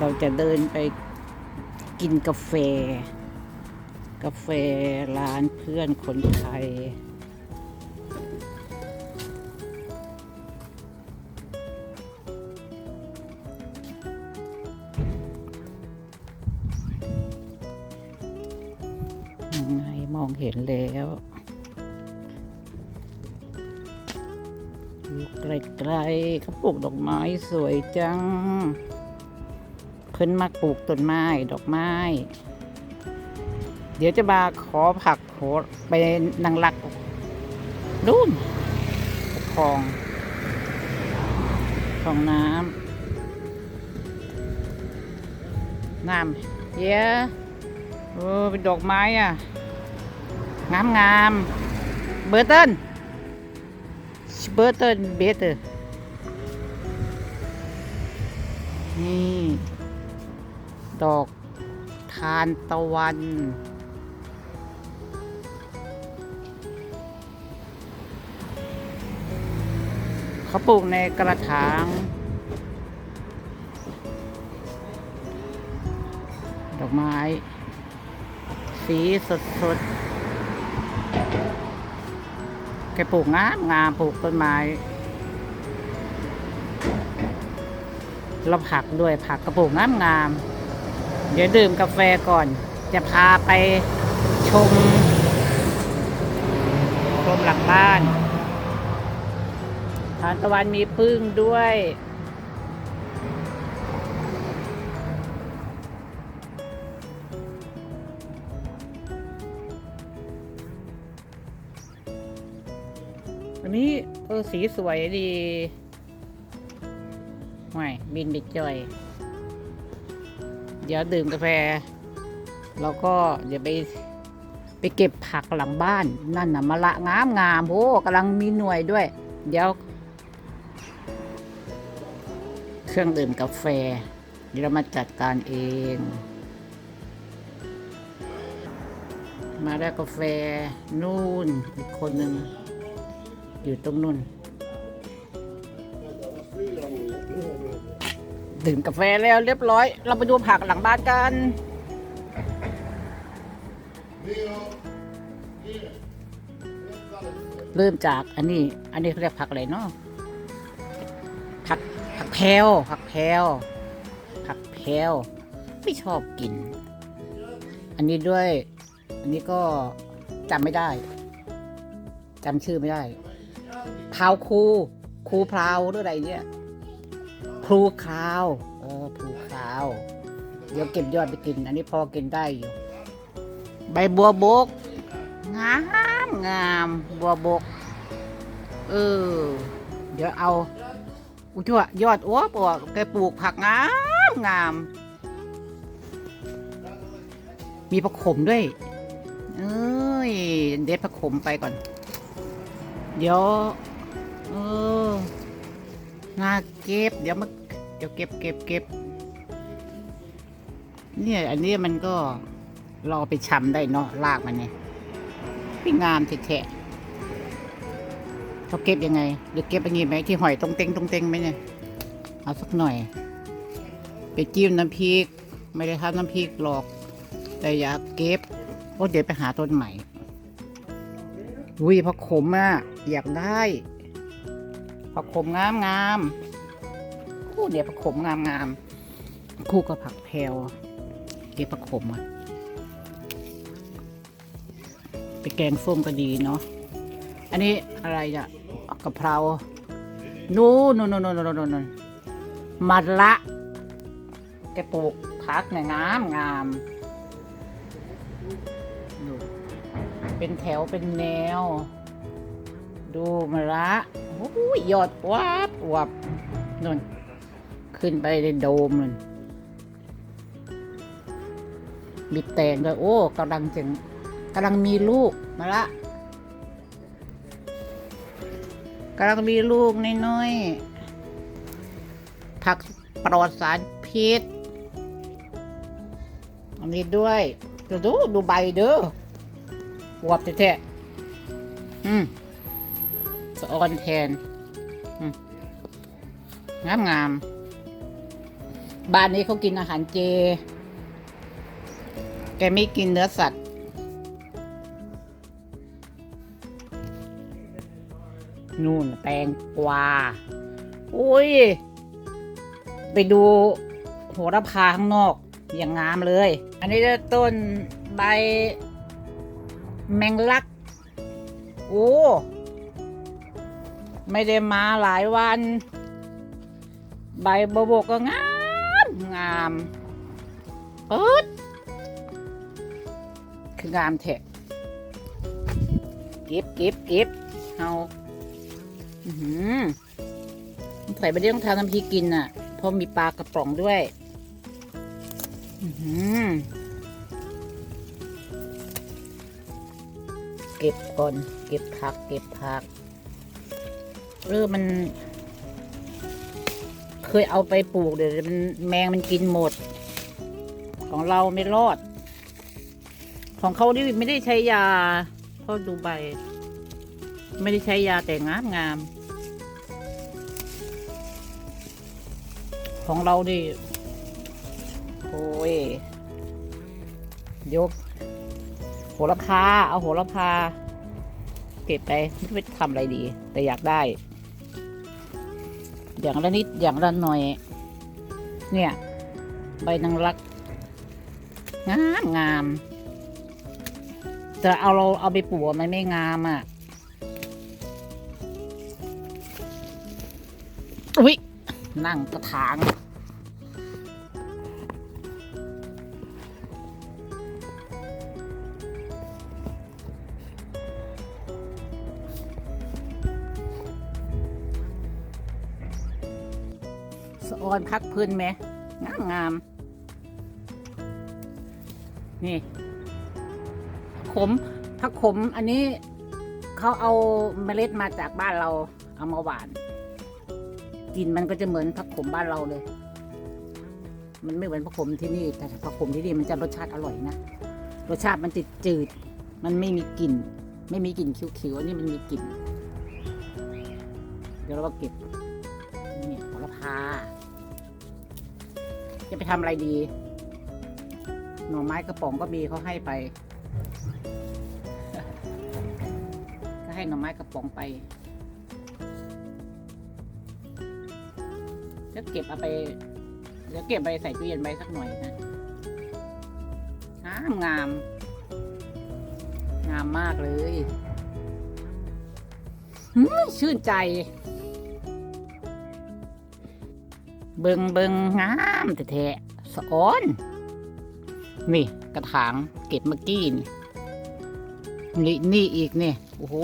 เราจะเดินไปกินกาแฟ กาแฟร้านเพื่อนคนไทย ยังไงมองเห็นแล้วอยู่ไกลๆเขาปลูกดอกไม้สวยจัง พิ่นมักปลูกต้นไม้ดอกไม้ เดี๋ยวจะมาขอผักโหไปนังรักนู่นคลองคลองน้ำน้ำเยอะโอ้เป็นดอกไม้อะ งามงามเบอร์เตินเบอร์เตินเบเตอร์นี่ ดอกทานตะวัน เขาปลูกในกระถาง ดอกไม้ สีสดสดๆแกปลูกงามงามปลูกต้นไม้แล้วผักด้วยผักกระปลูกงามงาม เดี๋ยวดื่มกาแฟก่อน จะพาไปชมชมหลังบ้านทานตะวันมีพึ่งด้วย อันนี้เออสีสวยดีไม่บินไปจ่อย เดี๋ยวดื่มกาแฟ แล้วก็เดี๋ยวไปไปเก็บผักหลังบ้าน นั่นน่ะมะละงามงามโอ้กำลังมีหน่วยด้วย เดี๋ยว เครื่องดื่มกาแฟเดี๋ยวเรามาจัดการเอง มาได้กาแฟนู่นอีกคนหนึ่งอยู่ตรงนู้น ดื่มกาแฟแล้วเรียบร้อย เราไปดูผักหลังบ้านกัน เริ่มจากอันนี้ อันนี้เขาเรียกผักอะไรเนาะผักผักแพรวผักแพรวผักแพรวไม่ชอบกิน อันนี้ด้วย อันนี้ก็จำไม่ได้จำชื่อไม่ได้พราวคูคูพราวหรืออะไรเนี่ย พลูคราว เออพลูคราว เดี๋ยวเก็บยอดไปกิน อันนี้พอกินได้อยู่ ใบบัวบก งามงามบัวบก เออ เดี๋ยวเอา อุจวยอดอ้วปวกแกปลูกผักงามงาม มีผักขมด้วย เอ้ย เด็ดผักขมไปก่อน เดี๋ยว เออ นาเก็บ เดี๋ยวมาเดี๋ยวเก็บเก็บเก็บเนี่ยอันนี้มันก็รอไปชำได้เนาะลากมันเนี่ยพี่งามแท้ๆเขาเก็บยังไงหรือเก็บอย่างงี้ไหมที่หอยตรงเต็งตรงเต็งไหมเนี่ยเอาสักหน่อย ไปจิ้มน้ำพริก ไม่ได้ทำน้ำพริกหรอก แต่อยากเก็บโอ้เดี๋ยวไปหาต้นใหม่อุ้ยผักขมอะอยากได้ ผักขมงามงามคู่เดี๋ยวผักขมงามงามคู่กับผักแพรวเก็บผักขมอะไปแกงส้มก็ดีเนาะอันนี้อะไรอะกะเพรานู่นนู่นนู่นนู่นนู่นนู่นมะละแกปลูกผักเนี่ยงามงามดูเป็นแถวเป็นแนว ดูมาละ โอ้ยยอดวับวับนู่นขึ้นไปในโดมนั่นมีแตงด้วยโอ้กำลังจึงกำลังมีลูกมาละกำลังมีลูกน้อยๆผักปลอดสารพิษอันนี้ด้วยดูดูดูใบเด้ออวบแท้ๆอืม สะออนแทนงามงามบ้านนี้เขากินอาหารเจ แกไม่กินเนื้อสัตว์นู่นแตงกวา อุ้ย ไปดูโหระพาข้างนอก อย่างงามเลย อันนี้ก็ต้นใบแมงลัก โอ้ ไม่ได้มาหลายวัน ใบบวบกก็งามงามเปิดคืองามแท้เก็บเก็บเก็บเอาอือหือใส่ไปเรื่องทานน้ำพริกกินน่ะ เพราะมีปลากระป๋องด้วย อือหือเก็บก่อน เก็บผัก เก็บผัก เออมัน เคยเอาไปปลูกเดี๋ยวมันแมงมันกินหมด ของเราไม่รอด ของเขานี่ไม่ได้ใช้ยาเพราะดูใบ ไม่ได้ใช้ยาแต่งามงาม ของเราดิโอ้ยยกโหระพา เอาโหระพา เก็บไปไม่รู้ไปทำอะไรดี แต่อยากได้ อย่างละนิดอย่างละหน่อย เนี่ย ใบนางรักงามงามแต่เอาเราเอาไปปลูกมันไม่งามอะอุ๊ยนั่งกระถาง สะออนพักพื้นไหมงามงาม นี่ ขมผักขมอันนี้เขาเอาเมล็ดมาจากบ้านเราเอามาหวานกลินมันก็จะเหมือนผักขมบ้านเราเลย มันไม่เหมือนผักขมที่นี่ แต่ผักขมที่นี่มันจะรสชาติอร่อยนะรสชาติมันติดจืด มันไม่มีกลิ่น ไม่มีกลิ่นเขียวๆอันนี่มันมีกลิ่น เดี๋ยวเราก็เก็บนี่โหระพา จะไปทำอะไรดี หน่อไม้กระป๋องก็มีเขาให้ไป ก็ให้หน่อไม้กระป๋องไปจะเก็บเอาไปเดี๋ยวเก็บไปใส่ตู้เย็นไว้สักหน่อยนะงามงาม งามมากเลย ชื่นใจ เบิงเบิงงามแท้ๆสะอ้อนนี่กระถางเก็บเมื่อกี้นี่นี่นี่อีกนี่โอ้โห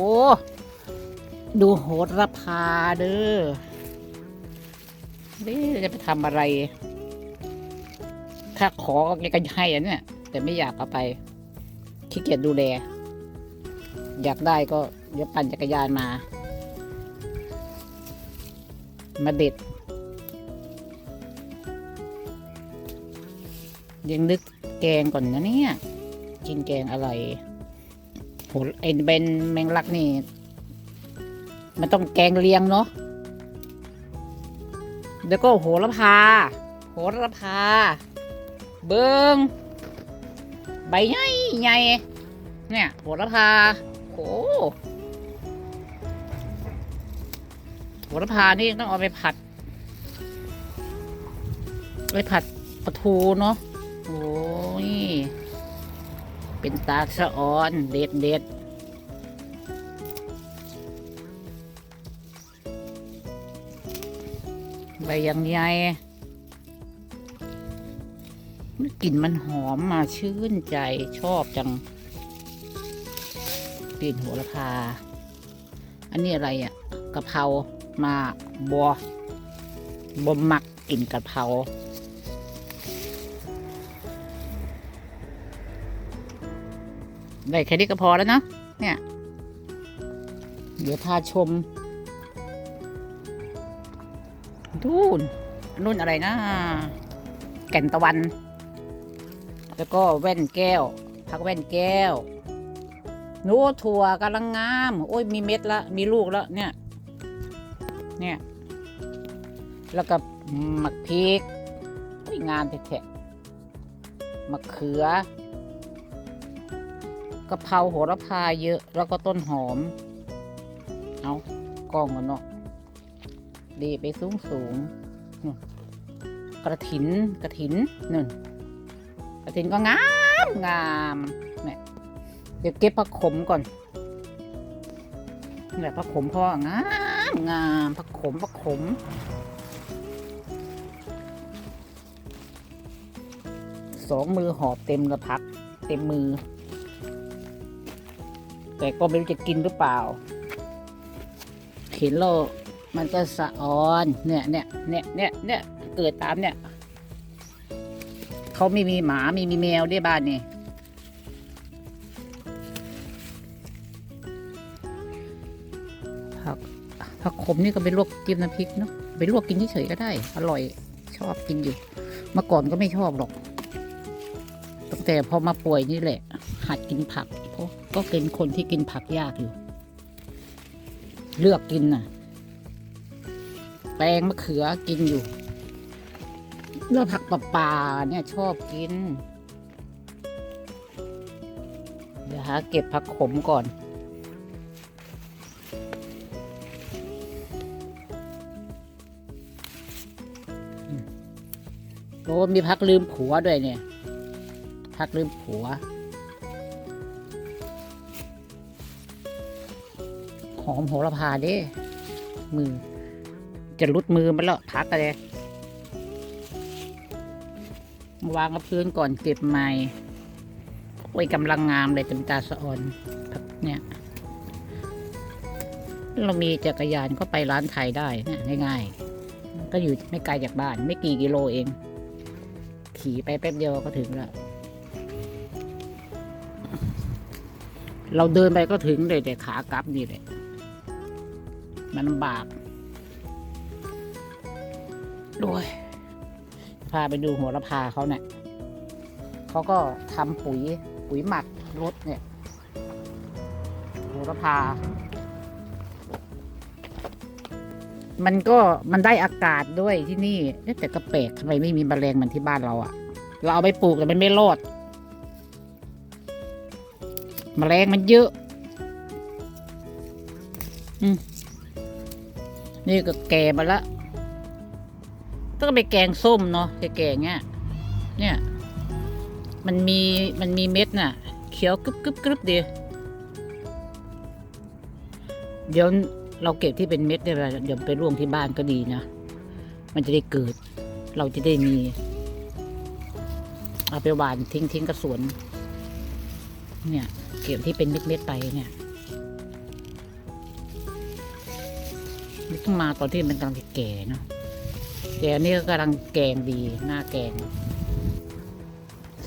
ดูโหดระพาเด้อนี่จะไปทำอะไร ถ้าขอก็แกก็ให้อันเนี่ยแต่ไม่อยากเอาไปขี้เกียจดูแล อยากได้ก็เดี๋ยวปั่นจักรยานมา มาเด็ด ยังนึกแกงก่อนนะเนี่ย กินแกงอะไรโหไอ้เบนแมงลักนี่ มันต้องแกงเลียงเนาะแล้วก็โหระพา โหระพา เบิงใบใหญ่ใหญ่เนี่ยโหระพาโหโหระพานี่ต้องเอาไปผัด ไปผัดปลาทูเนาะ โอ้ย เป็นตาสะออน เด็ดเด็ดใบยังใหญ่กลิ่นมันหอมมาชื่นใจชอบจังกลิ่นโหระพา อันนี้อะไรอะ่ะกะเพรามาบัวบหมักกลิ่นกะเพรา ได้แค่นี้ก็พอแล้วเนอะเนี่ย เดี๋ยวพาชมนู่นนู่นอะไรนะ แก่นตะวัน แล้วก็แว่นแก้วพักแว่นแก้วโน้ถั่วกำลังงาม โอ้ยมีเม็ดละ มีลูกแล้วเนี่ย เนี่ย แล้วก็หมักพริกงามแท้ๆมะเขือ กะเพราโหระพาเยอะ แล้วก็ต้นหอม เอากล้องกันเนาะดีไปสูงสูงกระถินกระถินนึ่นกระถินก็งามงามเนี่ยเดี๋ยวเก็บผักขมก่อนนี่แหละผักขมเพราะว่างามงามผักขมผักขมสองมือหอบเต็มกระพัก เต็มมือ แต่ก็ไม่รู้จะกินหรือเปล่า เห็นแล้วมันก็สะออนเนี่ยเนี่ยเนี่ยเนี่ยเนี่ยเกิดตามเนี่ยเขาไม่มีหมาไม่มีแมวด้วยบ้านนี่ผักผักขมนี่ก็ไปลวกจิ้มน้ำพริกเนาะไปลวกกินเฉยๆก็ได้ อร่อยชอบกินอยู่ เมื่อก่อนก็ไม่ชอบหรอกตั้งแต่พอมาป่วยนี่แหละ หัดกินผัก ก็เป็นคนที่กินผักยากอยู่ เลือกกินน่ะแปลงมะเขือกินอยู่เลือผักป่าๆเนี่ยชอบกิน เดี๋ยวหาเก็บผักขมก่อนโอ้มีพักลืมผัวด้วยเนี่ย พักลืมผัว หอมโหระพาเด้มือ จะรุดมือมันแล้วพักกันเลยาวางกับพื้นก่อนเก็บใหม่โอ้ยกำลังงามเลยจำตาสะออนพักเนี่ย เรามีจักรยานก็ไปร้านไทยได้นะง่ายๆ ก็อยู่ไม่ไกลจากบ้าน ไม่กี่กิโลเอง ขี่ไปแป๊บเดียวก็ถึงแล้ว เราเดินไปก็ถึงเลยแต่ขากลับนี่แหละ มันลำบากด้วยพาไปดูหัวละพาเขาเนี่ยเขาก็ทำปุ๋ยปุ๋ยหมักรถเนี่ยหัวละพา มันก็มันได้อากาศด้วยที่นี่แต่ก็แปลกทำไมไม่มีแมลงมือนที่บ้านเราอะเราเอาไปปลูกแต่มันไม่รอดแมลงมันเยอะ อืม นี่ก็แก่มาละต้องไปแกงส้มเนาะแก่ๆเงี้ย เนี่ย มันมีมันมีเม็ดน่ะ เขียวกรึบกรึบกรึบดีเดี๋ยวเราเก็บที่เป็นเม็ดเนี่ยเดี๋ยวไปร่วงที่บ้านก็ดีนะ มันจะได้เกิด เราจะได้มี เอาไปหวานทิ้งทิ้งกระสวน เนี่ย เก็บที่เป็นเม็ดๆไปเนี่ย ไม่ต้องมาตอนที่มันกำลังแก่เนาะแต่อันนี้ก็กำลังแกงดีหน้าแกง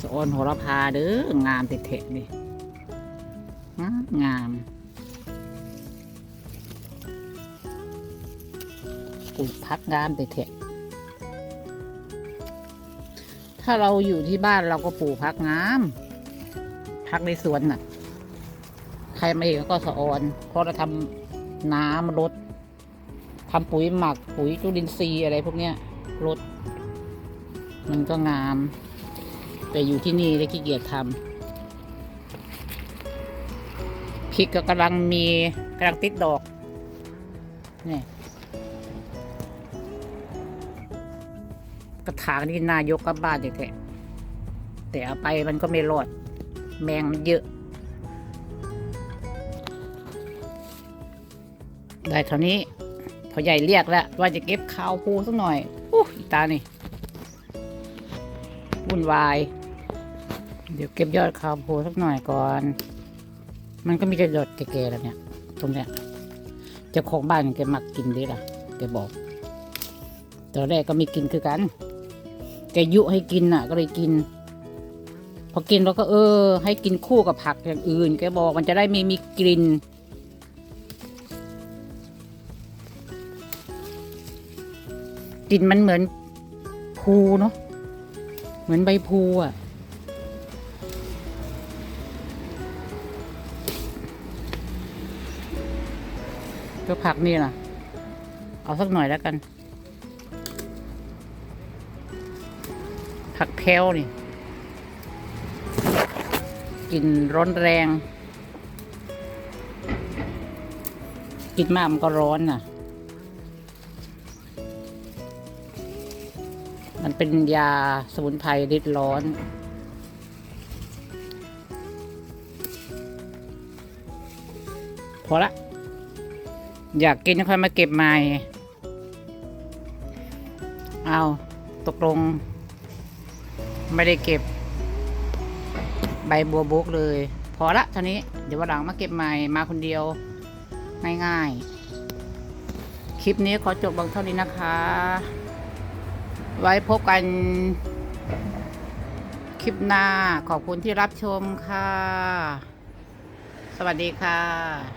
สอนโหระพาเด้องามติดเทะนี่งามปลูกพักงามติดเทะถ้าเราอยู่ที่บ้านเราก็ปลูกพักงามพักในสวนน่ะ ใครมาเห็นก็สะออนเพราะเราทำน้ำรด ทำปุ๋ยหมักปุ๋ยจุลินทรีย์อะไรพวกเนี้ยรดมันก็งาม แต่อยู่ที่นี่ได้ขี้เกียจทำพริกก็กำลังมีกำลังติดดอกนี่กระถางนี่นายกกับบ้านแท้แต่เอาไปมันก็ไม่รอด แมงมันเยอะ ได้เท่านี้ พอใหญ่เรียกแล้ว ว่าจะเก็บข้าวภูสักหน่อยอู้อีตานี่วุ่นวาย เดี๋ยวเก็บยอดข้าวภูสักหน่อยก่อน มันก็มีแต่ยอดแก่ๆแล้วเนี่ย ตรงเนี้ยเจ้าของบ้านแกมักกินด้วยล่ะแกบอกตอนแรกก็ไม่กินคือกันแกยุให้กินน่ะ ก็เลยกิน พอกินแล้วก็เออ ให้กินคู่กับผักอย่างอื่นแกบอกมันจะได้ไม่มีกลิ่น กลิ่นมันเหมือนภูเนาะเหมือนใบภูอะก็ผักนี่ล่ะ เอาสักหน่อยแล้วกัน ผักแพรวนี่กลิ่นร้อนแรง กินมากมันก็ร้อนน่ะ เป็นยาสมุนไพรริดร้อน พอละ อยากกินค่อยมาเก็บใหม่ เอาตกลง ไม่ได้เก็บ ใบบัวบกเลย พอละท่านี้ เดี๋ยววันหลังมาเก็บใหม่มาคนเดียว ง่ายๆ คลิปนี้ขอจบบางเท่านี้นะคะ ไว้พบกันคลิปหน้า ขอบคุณที่รับชมค่ะ สวัสดีค่ะ